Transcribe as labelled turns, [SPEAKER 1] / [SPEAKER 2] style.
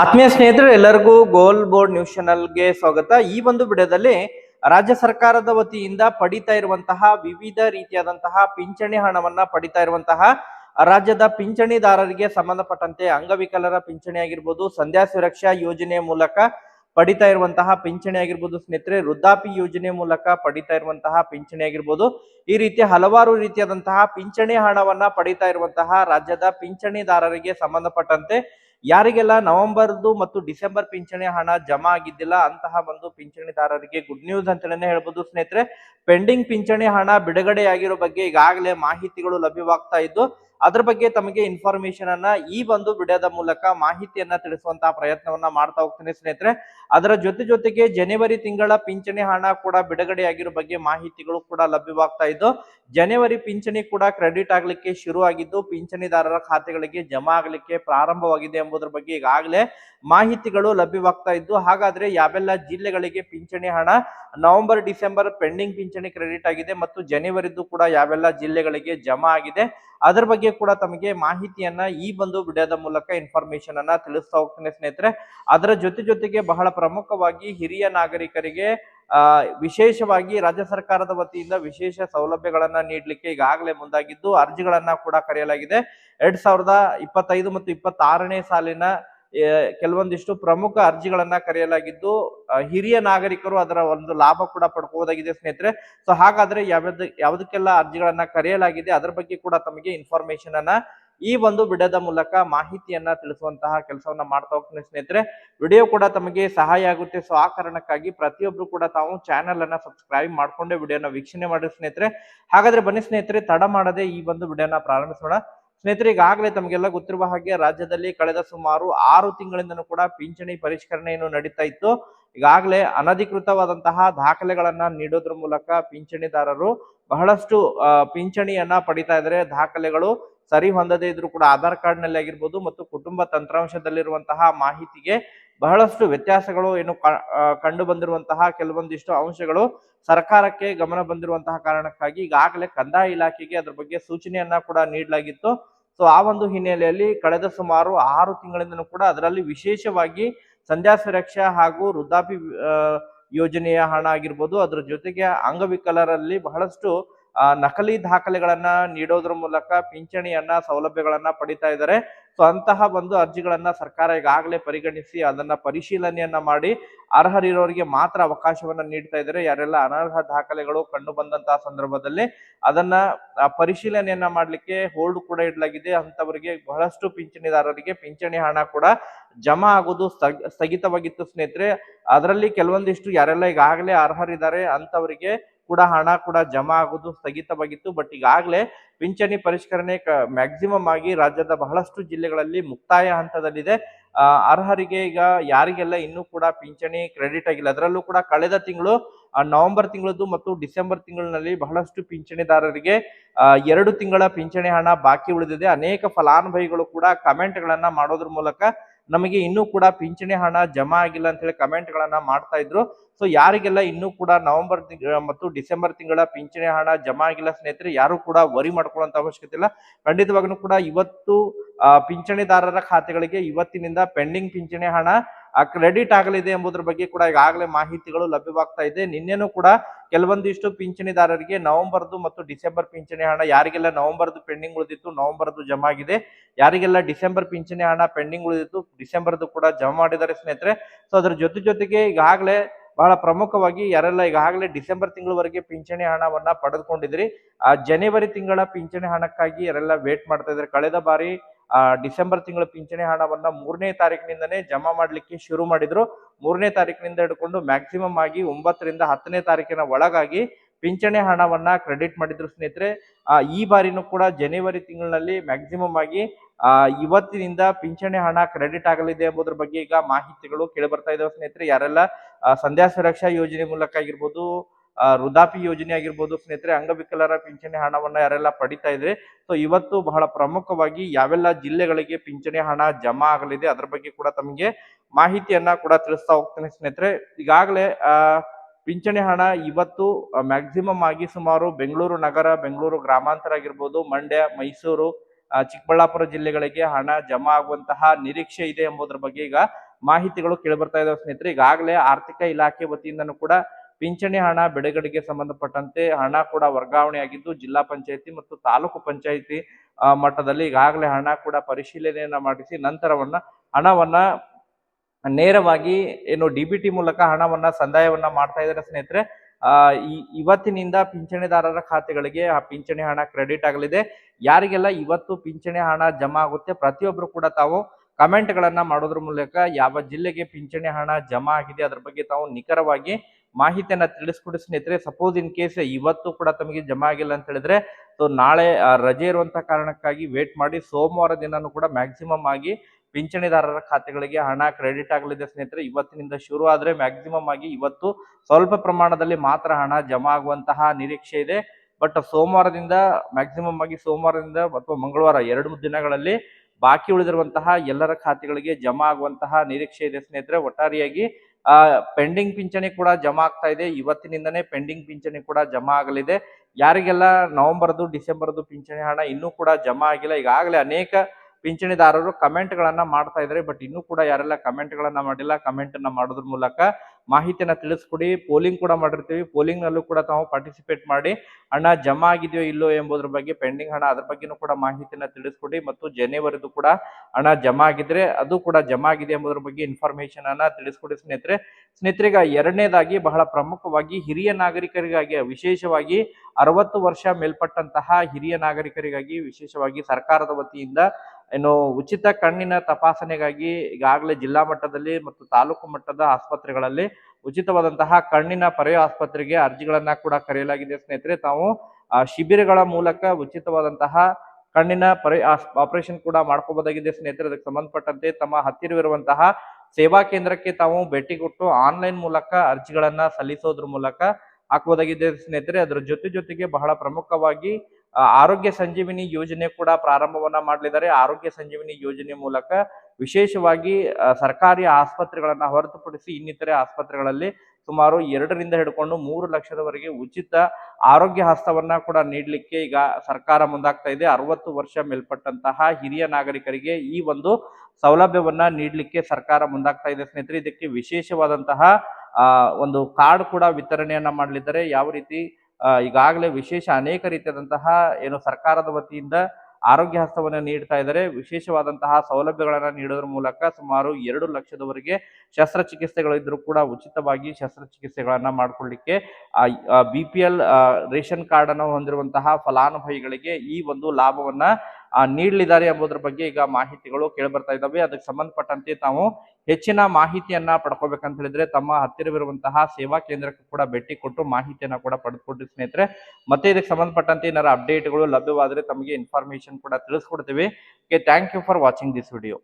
[SPEAKER 1] ಆತ್ಮೀಯ ಸ್ನೇಹಿತರು, ಎಲ್ಲರಿಗೂ ಗೋಲ್ ಬೋರ್ಡ್ ನ್ಯೂಸ್ ಚಾನಲ್ಗೆ ಸ್ವಾಗತ. ಈ ಒಂದು ವಿಡಿಯೋದಲ್ಲಿ ರಾಜ್ಯ ಸರ್ಕಾರದ ವತಿಯಿಂದ ಪಡಿತಾ ಇರುವಂತಹ ವಿವಿಧ ರೀತಿಯಾದಂತಹ ಪಿಂಚಣಿ ಹಣವನ್ನ ಪಡಿತಾ ಇರುವಂತಹ ರಾಜ್ಯದ ಪಿಂಚಣಿದಾರರಿಗೆ ಸಂಬಂಧಪಟ್ಟಂತೆ ಅಂಗವಿಕಲರ ಪಿಂಚಣಿ ಆಗಿರ್ಬೋದು, ಸಂಧ್ಯಾ ಸುರಕ್ಷಾ ಯೋಜನೆ ಮೂಲಕ ಪಡಿತಾ ಇರುವಂತಹ ಪಿಂಚಣಿ ಆಗಿರ್ಬೋದು ಸ್ನೇಹಿತರೆ ವೃದ್ಧಾಪಿ ಯೋಜನೆ ಮೂಲಕ ಪಡಿತಾ ಇರುವಂತಹ ಪಿಂಚಣಿ ಆಗಿರ್ಬೋದು. ಈ ರೀತಿ ಹಲವಾರು ರೀತಿಯಾದಂತಹ ಪಿಂಚಣಿ ಹಣವನ್ನ ಪಡಿತಾ ಇರುವಂತಹ ರಾಜ್ಯದ ಪಿಂಚಣಿದಾರರಿಗೆ ಸಂಬಂಧಪಟ್ಟಂತೆ ಯಾರಿಗೆಲ್ಲ ನವೆಂಬರ್ದು ಮತ್ತು ಡಿಸೆಂಬರ್ ಪಿಂಚಣಿ ಹಣ ಜಮಾ ಆಗಿದ್ದಿಲ್ಲ, ಅಂತಹ ಒಂದು ಪಿಂಚಣಿದಾರರಿಗೆ ಗುಡ್ ನ್ಯೂಸ್ ಅಂತಲೇ ಹೇಳ್ಬೋದು. ಸ್ನೇಹಿತರೆ, ಪೆಂಡಿಂಗ್ ಪಿಂಚಣಿ ಹಣ ಬಿಡುಗಡೆಯಾಗಿರೋ ಬಗ್ಗೆ ಈಗಾಗಲೇ ಮಾಹಿತಿಗಳು ಲಭ್ಯವಾಗ್ತಾ ಇದ್ದು ಅದ್ರ ಬಗ್ಗೆ ತಮಗೆ ಇನ್ಫಾರ್ಮೇಶನ್ ಅನ್ನ ಈ ಒಂದು ವಿಡಿಯೋದ ಮೂಲಕ ಮಾಹಿತಿಯನ್ನ ತಿಳಿಸುವಂತಹ ಪ್ರಯತ್ನವನ್ನ ಮಾಡ್ತಾ ಹೋಗ್ತೀನಿ ಸ್ನೇಹಿತರೆ. ಅದರ ಜೊತೆ ಜೊತೆಗೆ ಜನವರಿ ತಿಂಗಳ ಪಿಂಚಣಿ ಹಣ ಕೂಡ ಬಿಡುಗಡೆಯಾಗಿರೋ ಬಗ್ಗೆ ಮಾಹಿತಿಗಳು ಕೂಡ ಲಭ್ಯವಾಗ್ತಾ ಇದ್ದು, ಜನವರಿ ಪಿಂಚಣಿ ಕೂಡ ಕ್ರೆಡಿಟ್ ಆಗ್ಲಿಕ್ಕೆ ಶುರು ಆಗಿದ್ದು, ಪಿಂಚಣಿದಾರರ ಖಾತೆಗಳಿಗೆ ಜಮಾ ಆಗ್ಲಿಕ್ಕೆ ಪ್ರಾರಂಭವಾಗಿದೆ ಎಂಬುದರ ಬಗ್ಗೆ ಈಗಾಗಲೇ ಮಾಹಿತಿಗಳು ಲಭ್ಯವಾಗ್ತಾ ಇದ್ದು, ಹಾಗಾದ್ರೆ ಯಾವೆಲ್ಲ ಜಿಲ್ಲೆಗಳಿಗೆ ಪಿಂಚಣಿ ಹಣ ನವೆಂಬರ್, ಡಿಸೆಂಬರ್ ಪೆಂಡಿಂಗ್ ಪಿಂಚಣಿ ಕ್ರೆಡಿಟ್ ಆಗಿದೆ ಮತ್ತು ಜನವರಿದ್ದು ಕೂಡ ಯಾವೆಲ್ಲ ಜಿಲ್ಲೆಗಳಿಗೆ ಜಮಾ ಆಗಿದೆ ಅದರ ಬಗ್ಗೆ ಕೂಡ ತಮಗೆ ಮಾಹಿತಿಯನ್ನ ಈ ಒಂದು ವಿಡಿಯೋದ ಮೂಲಕ ಇನ್ಫಾರ್ಮೇಶನ್ ಅನ್ನ ತಿಳಿಸ್ತಾ ಹೋಗ್ತೇನೆ ಸ್ನೇಹಿತರೆ. ಅದರ ಜೊತೆ ಜೊತೆಗೆ ಬಹಳ ಪ್ರಮುಖವಾಗಿ ಹಿರಿಯ ನಾಗರಿಕರಿಗೆ, ಆ, ವಿಶೇಷವಾಗಿ ರಾಜ್ಯ ಸರ್ಕಾರದ ವತಿಯಿಂದ ವಿಶೇಷ ಸೌಲಭ್ಯಗಳನ್ನ ನೀಡಲಿಕ್ಕೆ ಈಗಾಗಲೇ ಮುಂದಾಗಿದ್ದು ಅರ್ಜಿಗಳನ್ನ ಕೂಡ ಕರೆಯಲಾಗಿದೆ. ಎರಡ್ ಸಾವಿರದ ಇಪ್ಪತ್ತೈದು ಮತ್ತು ಇಪ್ಪತ್ತಾರನೇ ಸಾಲಿನ ಕೆಲವೊಂದಿಷ್ಟು ಪ್ರಮುಖ ಅರ್ಜಿಗಳನ್ನ ಕರೆಯಲಾಗಿದ್ದು ಹಿರಿಯ ನಾಗರಿಕರು ಅದರ ಒಂದು ಲಾಭ ಕೂಡ ಪಡ್ಕೋಬಹುದಾಗಿದೆ ಸ್ನೇಹಿತರೆ. ಸೊ ಹಾಗಾದ್ರೆ ಯಾವ್ದ ಯಾವ್ದಕ್ಕೆಲ್ಲ ಅರ್ಜಿಗಳನ್ನ ಕರೆಯಲಾಗಿದೆ, ಅದರ ಬಗ್ಗೆ ಕೂಡ ತಮಗೆ ಇನ್ಫಾರ್ಮೇಶನ್ ಅನ್ನ ಈ ಒಂದು ವಿಡಿಯೋದ ಮೂಲಕ ಮಾಹಿತಿಯನ್ನ ತಿಳಿಸುವಂತಹ ಕೆಲಸವನ್ನ ಮಾಡ್ತಾ ಹೋಗ್ತೀನಿ ಸ್ನೇಹಿತರೆ. ವಿಡಿಯೋ ಕೂಡ ತಮಗೆ ಸಹಾಯ ಆಗುತ್ತೆ. ಸೊ ಆ ಕಾರಣಕ್ಕಾಗಿ ಪ್ರತಿಯೊಬ್ರು ಕೂಡ ತಾವು ಚಾನೆಲ್ ಅನ್ನ ಸಬ್ಸ್ಕ್ರೈಬ್ ಮಾಡ್ಕೊಂಡೆ ವಿಡಿಯೋನ ವೀಕ್ಷಣೆ ಮಾಡಿ ಸ್ನೇಹಿತರೆ. ಹಾಗಾದ್ರೆ ಬನ್ನಿ ಸ್ನೇಹಿತರೆ, ತಡ ಮಾಡದೆ ಈ ಒಂದು ವಿಡಿಯೋನ ಪ್ರಾರಂಭಿಸೋಣ. ಸ್ನೇಹಿತರೆ, ಈಗಾಗಲೇ ತಮಗೆಲ್ಲ ಗೊತ್ತಿರುವ ಹಾಗೆ ರಾಜ್ಯದಲ್ಲಿ ಕಳೆದ ಸುಮಾರು ಆರು ತಿಂಗಳಿಂದನೂ ಕೂಡ ಪಿಂಚಣಿ ಪರಿಷ್ಕರಣೆಯನ್ನು ನಡೀತಾ ಇತ್ತು. ಈಗಾಗಲೇ ಅನಧಿಕೃತವಾದಂತಹ ದಾಖಲೆಗಳನ್ನ ನೀಡೋದ್ರ ಮೂಲಕ ಪಿಂಚಣಿದಾರರು ಬಹಳಷ್ಟು ಪಿಂಚಣಿಯನ್ನ ಪಡಿತಾ ಇದ್ದಾರೆ. ದಾಖಲೆಗಳು ಸರಿ ಹೊಂದದೇ ಇದ್ರು ಕೂಡ ಆಧಾರ್ ಕಾರ್ಡ್ನಲ್ಲಿ ಆಗಿರ್ಬೋದು ಮತ್ತು ಕುಟುಂಬ ತಂತ್ರಾಂಶದಲ್ಲಿರುವಂತಹ ಮಾಹಿತಿಗೆ ಬಹಳಷ್ಟು ವ್ಯತ್ಯಾಸಗಳು ಏನು ಕಂಡು ಬಂದಿರುವಂತಹ ಕೆಲವೊಂದಿಷ್ಟು ಅಂಶಗಳು ಸರ್ಕಾರಕ್ಕೆ ಗಮನ ಬಂದಿರುವಂತಹ ಕಾರಣಕ್ಕಾಗಿ ಈಗಾಗಲೇ ಕಂದಾಯ ಇಲಾಖೆಗೆ ಅದ್ರ ಬಗ್ಗೆ ಸೂಚನೆಯನ್ನ ಕೂಡ ನೀಡಲಾಗಿತ್ತು. ಸೊ ಆ ಒಂದು ಹಿನ್ನೆಲೆಯಲ್ಲಿ ಕಳೆದ ಸುಮಾರು ಆರು ತಿಂಗಳಿಂದಲೂ ಕೂಡ ಅದರಲ್ಲಿ ವಿಶೇಷವಾಗಿ ಸಂಧ್ಯಾ ಸುರಕ್ಷಾ ಹಾಗೂ ವೃದ್ಧಾಪಿ ಯೋಜನೆಯ ಹಣ ಆಗಿರ್ಬೋದು, ಅದರ ಜೊತೆಗೆ ಅಂಗವಿಕಲರಲ್ಲಿ ಬಹಳಷ್ಟು ನಕಲಿ ದಾಖಲೆಗಳನ್ನ ನೀಡೋದ್ರ ಮೂಲಕ ಪಿಂಚಣಿಯನ್ನ, ಸೌಲಭ್ಯಗಳನ್ನ ಪಡಿತಾ ಇದ್ದಾರೆ. ಸೊ ಅಂತಹ ಒಂದು ಅರ್ಜಿಗಳನ್ನ ಸರ್ಕಾರ ಈಗಾಗಲೇ ಪರಿಗಣಿಸಿ ಅದನ್ನ ಪರಿಶೀಲನೆಯನ್ನ ಮಾಡಿ ಅರ್ಹರಿರೋರಿಗೆ ಮಾತ್ರ ಅವಕಾಶವನ್ನ ನೀಡ್ತಾ ಇದ್ದಾರೆ. ಯಾರೆಲ್ಲ ಅನರ್ಹ ದಾಖಲೆಗಳು ಕಂಡು ಬಂದಂತಹ ಸಂದರ್ಭದಲ್ಲಿ ಅದನ್ನ ಪರಿಶೀಲನೆಯನ್ನ ಮಾಡ್ಲಿಕ್ಕೆ ಹೋಲ್ಡ್ ಕೂಡ ಇಡಲಾಗಿದೆ. ಅಂತವರಿಗೆ ಬಹಳಷ್ಟು ಪಿಂಚಣಿದಾರರಿಗೆ ಪಿಂಚಣಿ ಹಣ ಕೂಡ ಜಮಾ ಆಗೋದು ಸ್ಥಗ- ಸ್ಥಗಿತವಾಗಿತ್ತು ಸ್ನೇಹಿತರೆ. ಅದರಲ್ಲಿ ಕೆಲವೊಂದಿಷ್ಟು ಯಾರೆಲ್ಲ ಈಗಾಗಲೇ ಅರ್ಹರಿದ್ದಾರೆ ಅಂತವರಿಗೆ ಕೂಡ ಹಣ ಕೂಡ ಜಮಾ ಆಗೋದು ಸ್ಥಗಿತವಾಗಿತ್ತು. ಬಟ್ ಈಗಾಗಲೇ ಪಿಂಚಣಿ ಪರಿಷ್ಕರಣೆ ಮ್ಯಾಕ್ಸಿಮಮ್ ಆಗಿ ರಾಜ್ಯದ ಬಹಳಷ್ಟು ಜಿಲ್ಲೆಗಳಲ್ಲಿ ಮುಕ್ತಾಯ ಹಂತದಲ್ಲಿದೆ. ಅರ್ಹರಿಗೆ ಈಗ ಯಾರಿಗೆಲ್ಲ ಇನ್ನೂ ಕೂಡ ಪಿಂಚಣಿ ಕ್ರೆಡಿಟ್ ಆಗಿಲ್ಲ. ಅದರಲ್ಲೂ ಕೂಡ ಕಳೆದ ತಿಂಗಳು ನವೆಂಬರ್ ತಿಂಗಳದ್ದು ಮತ್ತು ಡಿಸೆಂಬರ್ ತಿಂಗಳಿನಲ್ಲಿ ಬಹಳಷ್ಟು ಪಿಂಚಣಿದಾರರಿಗೆ ಎರಡು ತಿಂಗಳ ಪಿಂಚಣಿ ಹಣ ಬಾಕಿ ಉಳಿದಿದೆ. ಅನೇಕ ಫಲಾನುಭವಿಗಳು ಕೂಡ ಕಮೆಂಟ್ಗಳನ್ನು ಮಾಡೋದ್ರ ಮೂಲಕ ನಮಗೆ ಇನ್ನೂ ಕೂಡ ಪಿಂಚಣಿ ಹಣ ಜಮಾ ಆಗಿಲ್ಲ ಅಂತ ಹೇಳಿ ಕಮೆಂಟ್ ಗಳನ್ನ ಮಾಡ್ತಾ ಇದ್ರು. ಸೊ ಯಾರಿಗೆಲ್ಲ ಇನ್ನೂ ಕೂಡ ನವೆಂಬರ್ ಮತ್ತು ಡಿಸೆಂಬರ್ ತಿಂಗಳ ಪಿಂಚಣಿ ಹಣ ಜಮಾ ಆಗಿಲ್ಲ ಸ್ನೇಹಿತರೆ, ಯಾರು ಕೂಡ ವರಿ ಮಾಡ್ಕೊಳ್ಳುವಂತ ಅವಶ್ಯಕತೆ ಇಲ್ಲ. ಖಂಡಿತವಾಗ್ಲೂ ಕೂಡ ಇವತ್ತು ಪಿಂಚಣಿದಾರರ ಖಾತೆಗಳಿಗೆ ಇವತ್ತಿನಿಂದ ಪೆಂಡಿಂಗ್ ಪಿಂಚಣಿ ಹಣ ಕ್ರೆಡಿಟ್ ಆಗಲಿದೆ ಎಂಬುದ್ರ ಬಗ್ಗೆ ಕೂಡ ಈಗಾಗಲೇ ಮಾಹಿತಿಗಳು ಲಭ್ಯವಾಗ್ತಾ ಇದೆ. ನಿನ್ನೆನೂ ಕೂಡ ಕೆಲವೊಂದಿಷ್ಟು ಪಿಂಚಣಿದಾರರಿಗೆ ನವೆಂಬರ್ದು ಮತ್ತು ಡಿಸೆಂಬರ್ ಪಿಂಚಣಿ ಹಣ ಯಾರಿಗೆಲ್ಲ ನವೆಂಬರ್ದು ಪೆಂಡಿಂಗ್ ಉಳಿದಿತ್ತು, ನವೆಂಬರ್ದು ಜಮಾ ಆಗಿದೆ. ಯಾರಿಗೆಲ್ಲ ಡಿಸೆಂಬರ್ ಪಿಂಚಣಿ ಹಣ ಪೆಂಡಿಂಗ್ ಉಳಿದಿತ್ತು, ಡಿಸೆಂಬರ್ದು ಕೂಡ ಜಮಾ ಮಾಡಿದ್ದಾರೆ ಸ್ನೇಹಿತರೆ. ಸೊ ಅದ್ರ ಜೊತೆ ಜೊತೆಗೆ ಈಗಾಗಲೇ ಬಹಳ ಪ್ರಮುಖವಾಗಿ ಯಾರೆಲ್ಲ ಈಗಾಗಲೇ ಡಿಸೆಂಬರ್ ತಿಂಗಳವರೆಗೆ ಪಿಂಚಣಿ ಹಣವನ್ನ ಪಡೆದುಕೊಂಡಿದ್ರಿ, ಆ ಜನವರಿ ತಿಂಗಳ ಪಿಂಚಣಿ ಹಣಕ್ಕಾಗಿ ಯಾರೆಲ್ಲ ವೇಟ್ ಮಾಡ್ತಾ ಇದ್ದಾರೆ? ಕಳೆದ ಬಾರಿ ಆ, ಡಿಸೆಂಬರ್ ತಿಂಗಳ ಪಿಂಚಣಿ ಹಣವನ್ನ ಮೂರನೇ ತಾರೀಕಿನಿಂದನೇ ಜಮಾ ಮಾಡಲಿಕ್ಕೆ ಶುರು ಮಾಡಿದ್ರು. ಮೂರನೇ ತಾರೀಕಿನಿಂದ ಹಿಡ್ಕೊಂಡು ಮ್ಯಾಕ್ಸಿಮಮ್ ಆಗಿ ಒಂಬತ್ತರಿಂದ ಹತ್ತನೇ ತಾರೀಕಿನ ಒಳಗಾಗಿ ಪಿಂಚಣಿ ಹಣವನ್ನ ಕ್ರೆಡಿಟ್ ಮಾಡಿದ್ರು ಸ್ನೇಹಿತರೆ. ಈ ಬಾರಿನೂ ಕೂಡ ಜನವರಿ ತಿಂಗಳಿನಲ್ಲಿ ಮ್ಯಾಕ್ಸಿಮಮ್ ಆಗಿ, ಆ, ಇವತ್ತಿನಿಂದ ಪಿಂಚಣಿ ಹಣ ಕ್ರೆಡಿಟ್ ಆಗಲಿದೆ ಎಂಬುದ್ರ ಬಗ್ಗೆ ಈಗ ಮಾಹಿತಿಗಳು ಕೇಳಿ ಬರ್ತಾ ಇದಾವೆ ಸ್ನೇಹಿತರೆ. ಯಾರೆಲ್ಲ ಸಂಧ್ಯಾ ಸುರಕ್ಷಾ ಯೋಜನೆ ಮೂಲಕ ಆಗಿರ್ಬೋದು ವೃದ್ಧಾಪಿ ಯೋಜನೆ ಆಗಿರ್ಬೋದು, ಸ್ನೇಹಿತರೆ, ಅಂಗವಿಕಲರ ಪಿಂಚಣಿ ಹಣವನ್ನ ಯಾರೆಲ್ಲ ಪಡಿತಾ ಇದ್ರೆ, ಸೊ ಇವತ್ತು ಬಹಳ ಪ್ರಮುಖವಾಗಿ ಯಾವೆಲ್ಲ ಜಿಲ್ಲೆಗಳಿಗೆ ಪಿಂಚಣಿ ಹಣ ಜಮಾ ಆಗಲಿದೆ, ಅದ್ರ ಬಗ್ಗೆ ಕೂಡ ತಮಗೆ ಮಾಹಿತಿಯನ್ನ ಕೂಡ ತಿಳಿಸ್ತಾ ಹೋಗ್ತೇನೆ ಸ್ನೇಹಿತರೆ. ಈಗಾಗಲೇ ಪಿಂಚಣಿ ಹಣ ಇವತ್ತು ಮ್ಯಾಕ್ಸಿಮಮ್ ಆಗಿ ಸುಮಾರು ಬೆಂಗಳೂರು ನಗರ, ಬೆಂಗಳೂರು ಗ್ರಾಮಾಂತರ ಆಗಿರ್ಬೋದು, ಮಂಡ್ಯ, ಮೈಸೂರು ಚಿಕ್ಕಬಳ್ಳಾಪುರ ಜಿಲ್ಲೆಗಳಿಗೆ ಹಣ ಜಮಾ ಆಗುವಂತಹ ನಿರೀಕ್ಷೆ ಇದೆ ಎಂಬುದರ ಬಗ್ಗೆ ಈಗ ಮಾಹಿತಿಗಳು ಕೇಳಿ ಬರ್ತಾ ಇದಾವೆ ಸ್ನೇಹಿತರೆ. ಈಗಾಗಲೇ ಆರ್ಥಿಕ ಇಲಾಖೆ ವತಿಯಿಂದನೂ ಕೂಡ ಪಿಂಚಣಿ ಹಣ, ಬಿಡುಗಡೆಗೆ ಸಂಬಂಧಪಟ್ಟಂತೆ ಹಣ ಕೂಡ ವರ್ಗಾವಣೆ ಆಗಿದ್ದು, ಜಿಲ್ಲಾ ಪಂಚಾಯತಿ ಮತ್ತು ತಾಲೂಕು ಪಂಚಾಯತಿ ಮಟ್ಟದಲ್ಲಿ ಈಗಾಗಲೇ ಹಣ ಕೂಡ ಪರಿಶೀಲನೆಯನ್ನ ಮಾಡಿಸಿ, ನಂತರವನ್ನ ಹಣವನ್ನ ನೇರವಾಗಿ ಏನು ಡಿ ಬಿ ಟಿ ಮೂಲಕ ಹಣವನ್ನ ಸಂದಾಯವನ್ನ ಮಾಡ್ತಾ ಇದ್ದಾರೆ ಸ್ನೇಹಿತರೆ. ಇವತ್ತಿನಿಂದ ಪಿಂಚಣಿದಾರರ ಖಾತೆಗಳಿಗೆ ಆ ಪಿಂಚಣಿ ಹಣ ಕ್ರೆಡಿಟ್ ಆಗಲಿದೆ. ಯಾರಿಗೆಲ್ಲ ಇವತ್ತು ಪಿಂಚಣಿ ಹಣ ಜಮಾ ಆಗುತ್ತೆ ಪ್ರತಿಯೊಬ್ಬರು ಕೂಡ ತಾವು ಕಮೆಂಟ್ಗಳನ್ನು ಮಾಡೋದ್ರ ಮೂಲಕ ಯಾವ ಜಿಲ್ಲೆಗೆ ಪಿಂಚಣಿ ಹಣ ಜಮಾ ಆಗಿದೆ ಅದ್ರ ಬಗ್ಗೆ ತಾವು ನಿಖರವಾಗಿ ಮಾಹಿತಿಯನ್ನ ತಿಳಿಸ್ಕೊಡಿ ಸ್ನೇಹಿತರೆ. ಸಪೋಸ್ ಇನ್ ಕೇಸ್ ಇವತ್ತು ಕೂಡ ತಮಗೆ ಜಮಾ ಆಗಿಲ್ಲ ಅಂತ ಹೇಳಿದ್ರೆ ಸೊ ನಾಳೆ ರಜೆ ಇರುವಂತಹ ಕಾರಣಕ್ಕಾಗಿ ವೇಟ್ ಮಾಡಿ. ಸೋಮವಾರ ದಿನನೂ ಕೂಡ ಮ್ಯಾಕ್ಸಿಮಮ್ ಆಗಿ ಪಿಂಚಣಿದಾರರ ಖಾತೆಗಳಿಗೆ ಹಣ ಕ್ರೆಡಿಟ್ ಆಗಲಿದೆ ಸ್ನೇಹಿತರೆ. ಇವತ್ತಿನಿಂದ ಶುರು ಆದ್ರೆ ಮ್ಯಾಕ್ಸಿಮಮ್ ಆಗಿ ಇವತ್ತು ಸ್ವಲ್ಪ ಪ್ರಮಾಣದಲ್ಲಿ ಮಾತ್ರ ಹಣ ಜಮಾ ಆಗುವಂತಹ ನಿರೀಕ್ಷೆ ಇದೆ. ಬಟ್ ಸೋಮವಾರದಿಂದ ಮ್ಯಾಕ್ಸಿಮಮ್ ಆಗಿ ಸೋಮವಾರದಿಂದ ಅಥವಾ ಮಂಗಳವಾರ ಎರಡು ದಿನಗಳಲ್ಲಿ ಬಾಕಿ ಉಳಿದಿರುವಂತಹ ಎಲ್ಲರ ಖಾತೆಗಳಿಗೆ ಜಮಾ ಆಗುವಂತಹ ನಿರೀಕ್ಷೆ ಇದೆ ಸ್ನೇಹಿತರೆ. ಒಟ್ಟಾರೆಯಾಗಿ ಆ ಪೆಂಡಿಂಗ್ ಪಿಂಚಣಿ ಕೂಡ ಜಮಾ ಆಗ್ತಾ ಇದೆ. ಇವತ್ತಿನಿಂದನೇ ಪೆಂಡಿಂಗ್ ಪಿಂಚಣಿ ಕೂಡ ಜಮಾ ಆಗಲಿದೆ. ಯಾರಿಗೆಲ್ಲ ನವೆಂಬರ್ದು ಡಿಸೆಂಬರ್ದು ಪಿಂಚಣಿ ಹಣ ಇನ್ನೂ ಕೂಡ ಜಮಾ ಆಗಿಲ್ಲ, ಈಗಾಗಲೇ ಅನೇಕ ಪಿಂಚಣಿದಾರರು ಕಮೆಂಟ್ ಗಳನ್ನ ಮಾಡ್ತಾ ಇದ್ದಾರೆ, ಬಟ್ ಇನ್ನೂ ಕೂಡ ಯಾರೆಲ್ಲ ಕಮೆಂಟ್ ಗಳನ್ನ ಮಾಡಿಲ್ಲ ಕಮೆಂಟ್ ಅನ್ನ ಮಾಡೋದ್ರ ಮೂಲಕ ಮಾಹಿತಿಯನ್ನ ತಿಳಿಸ್ಕೊಡಿ. ಪೋಲಿಂಗ್ ಕೂಡ ಮಾಡಿರ್ತೀವಿ. ಪೋಲಿಂಗ್ ನಲ್ಲೂ ಕೂಡ ತಾವು ಪಾರ್ಟಿಸಿಪೇಟ್ ಮಾಡಿ ಹಣ ಜಮಾ ಆಗಿದೆಯೋ ಇಲ್ಲೋ ಎಂಬುದ್ರ ಬಗ್ಗೆ ಪೆಂಡಿಂಗ್ ಹಣ ಅದ್ರ ಬಗ್ಗೆನೂ ಕೂಡ ಮಾಹಿತಿಯನ್ನ ತಿಳಿಸ್ಕೊಡಿ ಮತ್ತು ಜನವರಿದು ಕೂಡ ಹಣ ಜಮಾ ಆಗಿದ್ರೆ ಅದು ಕೂಡ ಜಮಾ ಆಗಿದೆ ಎಂಬುದ್ರ ಬಗ್ಗೆ ಇನ್ಫಾರ್ಮೇಶನ್ ಅನ್ನ ತಿಳಿಸ್ಕೊಡಿ ಸ್ನೇಹಿತರೆ. ಸ್ನೇಹಿತರಿಗ ಎರಡನೇದಾಗಿ ಬಹಳ ಪ್ರಮುಖವಾಗಿ ಹಿರಿಯ ನಾಗರಿಕರಿಗಾಗಿ, ವಿಶೇಷವಾಗಿ ಅರವತ್ತು ವರ್ಷ ಮೇಲ್ಪಟ್ಟಂತಹ ಹಿರಿಯ ನಾಗರಿಕರಿಗಾಗಿ, ವಿಶೇಷವಾಗಿ ಸರ್ಕಾರದ ವತಿಯಿಂದ ಏನು ಉಚಿತ ಕಣ್ಣಿನ ತಪಾಸಣೆಗಾಗಿ ಈಗಾಗಲೇ ಜಿಲ್ಲಾ ಮಟ್ಟದಲ್ಲಿ ಮತ್ತು ತಾಲೂಕು ಮಟ್ಟದ ಆಸ್ಪತ್ರೆಗಳಲ್ಲಿ ಉಚಿತವಾದಂತಹ ಕಣ್ಣಿನ ಪರ್ಯ ಆಸ್ಪತ್ರೆಗೆ ಅರ್ಜಿಗಳನ್ನ ಕೂಡ ಕರೆಯಲಾಗಿದೆ. ಸ್ನೇಹಿತರೆ, ತಾವು ಶಿಬಿರಗಳ ಮೂಲಕ ಉಚಿತವಾದಂತಹ ಕಣ್ಣಿನ ಪರಿ ಆಪರೇಷನ್ ಕೂಡ ಮಾಡ್ಕೋಬಹುದಾಗಿದೆ ಸ್ನೇಹಿತರೆ, ಅದಕ್ಕೆ ಸಂಬಂಧಪಟ್ಟಂತೆ ತಮ್ಮ ಹತ್ತಿರವಿರುವಂತಹ ಸೇವಾ ಕೇಂದ್ರಕ್ಕೆ ತಾವು ಭೇಟಿ ಕೊಟ್ಟು ಆನ್ಲೈನ್ ಮೂಲಕ ಅರ್ಜಿಗಳನ್ನ ಸಲ್ಲಿಸೋದ್ರ ಮೂಲಕ ಹಾಕಬಹುದಾಗಿದೆ ಸ್ನೇಹಿತರೆ, ಅದರ ಜೊತೆ ಜೊತೆಗೆ ಬಹಳ ಪ್ರಮುಖವಾಗಿ ಆರೋಗ್ಯ ಸಂಜೀವಿನಿ ಯೋಜನೆ ಕೂಡ ಪ್ರಾರಂಭವನ್ನ ಮಾಡಲಿದ್ದಾರೆ. ಆರೋಗ್ಯ ಸಂಜೀವಿನಿ ಯೋಜನೆ ಮೂಲಕ ವಿಶೇಷವಾಗಿ ಸರ್ಕಾರಿ ಆಸ್ಪತ್ರೆಗಳನ್ನ ಹೊರತುಪಡಿಸಿ ಇನ್ನಿತರೆ ಆಸ್ಪತ್ರೆಗಳಲ್ಲಿ ಸುಮಾರು ಎರಡರಿಂದ ಹಿಡ್ಕೊಂಡು ಮೂರು ಲಕ್ಷದವರೆಗೆ ಉಚಿತ ಆರೋಗ್ಯ ಹಸ್ತವನ್ನ ಕೂಡ ನೀಡಲಿಕ್ಕೆ ಈಗ ಸರ್ಕಾರ ಮುಂದಾಗ್ತಾ ಇದೆ. ಅರವತ್ತು ವರ್ಷ ಮೇಲ್ಪಟ್ಟಂತಹ ಹಿರಿಯ ನಾಗರಿಕರಿಗೆ ಈ ಒಂದು ಸೌಲಭ್ಯವನ್ನ ನೀಡಲಿಕ್ಕೆ ಸರ್ಕಾರ ಮುಂದಾಗ್ತಾ ಇದೆ ಸ್ನೇಹಿತರೆ. ಇದಕ್ಕೆ ವಿಶೇಷವಾದಂತಹ ಒಂದು ಕಾರ್ಡ್ ಕೂಡ ವಿತರಣೆಯನ್ನ ಮಾಡಲಿದ್ದಾರೆ. ಯಾವ ರೀತಿ ಈಗಾಗಲೇ ವಿಶೇಷ ಅನೇಕ ರೀತಿಯಾದಂತಹ ಏನು ಸರ್ಕಾರದ ವತಿಯಿಂದ ಆರೋಗ್ಯ ಹಸ್ತವನ್ನು ನೀಡ್ತಾ ಇದ್ದಾರೆ. ವಿಶೇಷವಾದಂತಹ ಸೌಲಭ್ಯಗಳನ್ನು ನೀಡೋದ್ರ ಮೂಲಕ ಸುಮಾರು ಎರಡು ಲಕ್ಷದವರೆಗೆ ಶಸ್ತ್ರಚಿಕಿತ್ಸೆಗಳು ಇದ್ರೂ ಕೂಡ ಉಚಿತವಾಗಿ ಶಸ್ತ್ರಚಿಕಿತ್ಸೆಗಳನ್ನು ಮಾಡ್ಕೊಳ್ಳಿಕ್ಕೆ B P L ration card ಅನ್ನು ಹೊಂದಿರುವಂತಹ ಫಲಾನುಭವಿಗಳಿಗೆ ಈ ಒಂದು ಲಾಭವನ್ನ ನೀಡಲಿದ್ದಾರೆ ಎಂಬುದರ ಬಗ್ಗೆ ಈಗ ಮಾಹಿತಿಗಳು ಕೇಳಿಬರ್ತಾ ಇದ್ದಾವೆ. ಅದಕ್ಕೆ ಸಂಬಂಧಪಟ್ಟಂತೆ ತಾವು ಹೆಚ್ಚಿನ ಮಾಹಿತಿಯನ್ನ ಪಡ್ಕೋಬೇಕಂತ ಹೇಳಿದ್ರೆ ತಮ್ಮ ಹತ್ತಿರವಿರುವಂತಹ ಸೇವಾ ಕೇಂದ್ರಕ್ಕೆ ಕೂಡ ಭೇಟಿ ಕೊಟ್ಟು ಮಾಹಿತಿಯನ್ನ ಕೂಡ ಪಡೆದುಕೊಂಡ್ರಿ ಸ್ನೇಹಿತರೆ. ಮತ್ತೆ ಇದಕ್ಕೆ ಸಂಬಂಧಪಟ್ಟಂತೆ ಏನಾರ ಅಪ್ಡೇಟ್ಗಳು ಲಭ್ಯವಾದರೆ ತಮಗೆ ಇನ್ಫಾರ್ಮೇಶನ್ ಕೂಡ ತಿಳಿಸ್ಕೊಡ್ತೀವಿ. Thank you for watching this video